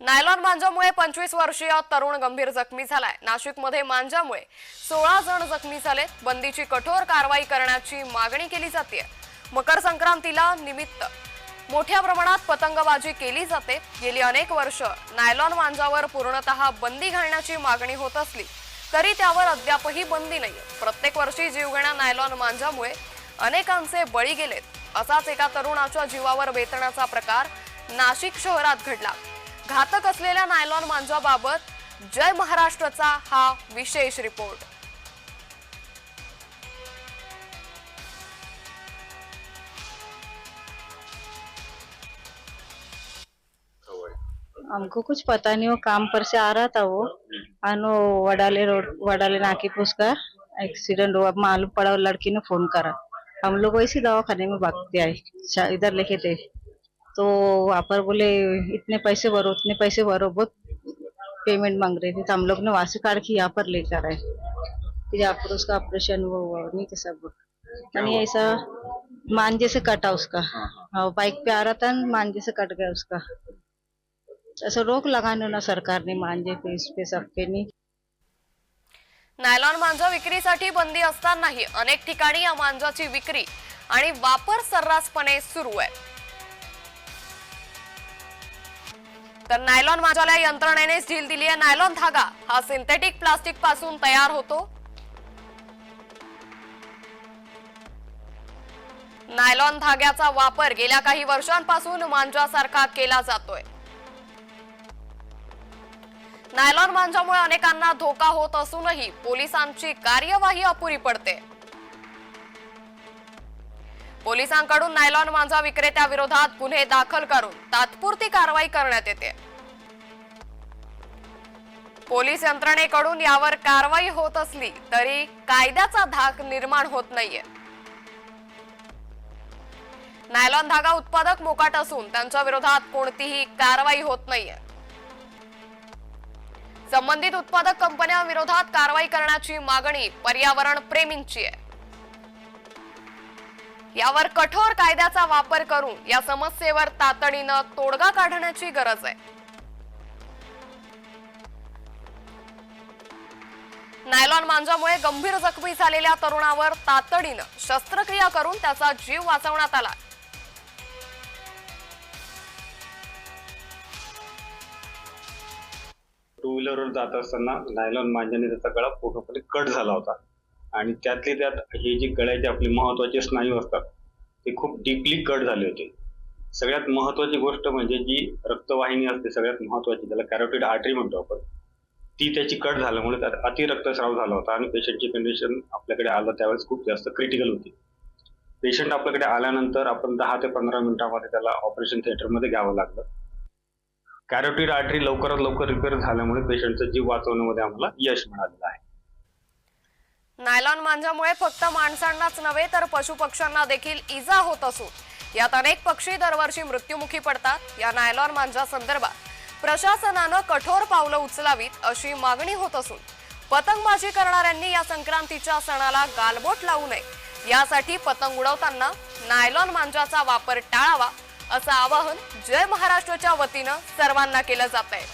Nylon मांजामुळे पंचवीस वर्षीय तरुण गंभीर जखमी झालाय. नाशिकमध्ये मांजामुळे सोळा जण जखमी झालेत. बंदीची कठोर कारवाई करण्याची मागणी केली जाते मकर संक्रांतीला निमित्त मोठ्या प्रमाणात पतंगबाजी केली जाते. गेली अनेक वर्ष नायलॉन मांजावर पूर्णतः बंदी घालण्याची मागणी होत असली तरी त्यावर अद्यापही बंदी नाही प्रत्येक वर्षी जीवघेण्या नायलॉन मांजामुळे अनेकांचे बळी गेलेत. असाच एका तरुणाच्या जीवावर बेतण्याचा प्रकार नाशिक शहरात घडला. घातक असलेल्या नायलॉन मांजाबाबत जय महाराष्ट्रचा हा विशेष रिपोर्ट. हमको कुछ पता नहीं वो काम पर से आ रहा था वो। अनु वडाले रोड वडाले नाके पे उसका एक्सीडेंट हुआ। मालूम पड़ा लड़की ने फोन करा। हम लोग वैसे दवाखाने में भागते आए इधर लेके थे। तो वहाँ पर बोले इतने पैसे भरो उतने पैसे भरो बहुत पेमेंट मांग रहे थे। तो हम लोग ने वहां से काट के यहाँ पर लेकर आए। फिर यहाँ पर उसका ऑपरेशन वो हुआ नहीं तो सब यानी ऐसा मांझे से कटा उसका। हाँ बाइक पे आ रहा था मांझे से कट गया उसका। असं रोक लगानो ना सरकारने मांजे पे इस पे सब पे नहीं। नायलॉन मांजा विक्रीसाठी बंदी असतानाही अनेक ठिकाणी या मांजाची विक्री आणि वापर सर्रासपणे सुरू आहे. तर नायलॉन माझ्याला यंत्रणेने झील दिली आहे नायलॉन धागा. हा सिंथेटिक प्लास्टिकपासून तयार होतो. नायलॉन धाग्याचा वापर गेल्या काही वर्षांपासून मांजासारखा केला जातोय. नायलॉन मांजामुळे अनेकांना धोका होत असूनही पोलिसांची कार्यवाही अपुरी पडते. पोलिसांकडून नायलॉन मांजा विक्रेत्या विरोधात गुन्हे दाखल करून तात्पुरती कारवाई करण्यात येते. पोलीस यंत्रणेकडून यावर कारवाई होत असली तरी कायद्याचा धाक निर्माण होत नाहीये. नायलॉन धागा उत्पादक मोकाट असून त्यांच्या विरोधात कोणतीही कारवाई होत नाहीये. संबंधित उत्पादक कंपन्यांविरोधात कारवाई करण्याची मागणी पर्यावरण प्रेमींची आहे. यावर कठोर कायद्याचा वापर करून या समस्येवर तातडीनं तोडगा काढण्याची गरज आहे. नायलॉन मांजामुळे गंभीर जखमी झालेल्या तरुणावर तातडीनं शस्त्रक्रिया करून त्याचा जीव वाचवण्यात आला. टू व्हीलरवर जात असताना नायलॉन मांजाने त्याचा गळा पूर्णपणे कट झाला होता. आणि त्यातले त्यात हे जे गळ्याचे आपले महत्त्वाचे स्नायू असतात ते खूप डीपली कट झाले होते. सगळ्यात महत्वाची गोष्ट म्हणजे जी रक्तवाहिनी असते सगळ्यात महत्वाची त्याला कॅरोटिड आर्टरी म्हणतो आपण ती त्याची कट झाल्यामुळे त्यात अतिरक्तस्राव झाला होता आणि पेशंटची कंडिशन आपल्याकडे आलं त्यावेळेस खूप जास्त क्रिटिकल होती. पेशंट आपल्याकडे आल्यानंतर आपण दहा ते पंधरा मिनिटांमध्ये त्याला ऑपरेशन थिएटरमध्ये घ्यावं लागलं. कॅरोटिड आर्टरी लवकरात लवकर रिपेअर झाल्यामुळे पेशंटचा जीव वाचवण्यामध्ये आम्हाला यश मिळालेलं आहे. नायलॉन मांजामुळे फक्त माणसांनाच नव्हे तर पशुपक्ष्यांना देखील इजा होत असून यात अनेक पक्षी दरवर्षी मृत्युमुखी पडतात. या नायलॉन मांजा संदर्भात प्रशासनानं कठोर पावलं उचलावीत अशी मागणी होत असून पतंगबाजी करणाऱ्यांनी या संक्रांतीच्या सणाला गालबोट लावू नये. यासाठी पतंग उडवताना नायलॉन मांजाचा वापर टाळावा असं आवाहन जय महाराष्ट्रच्या वतीनं सर्वांना केलं जात आहे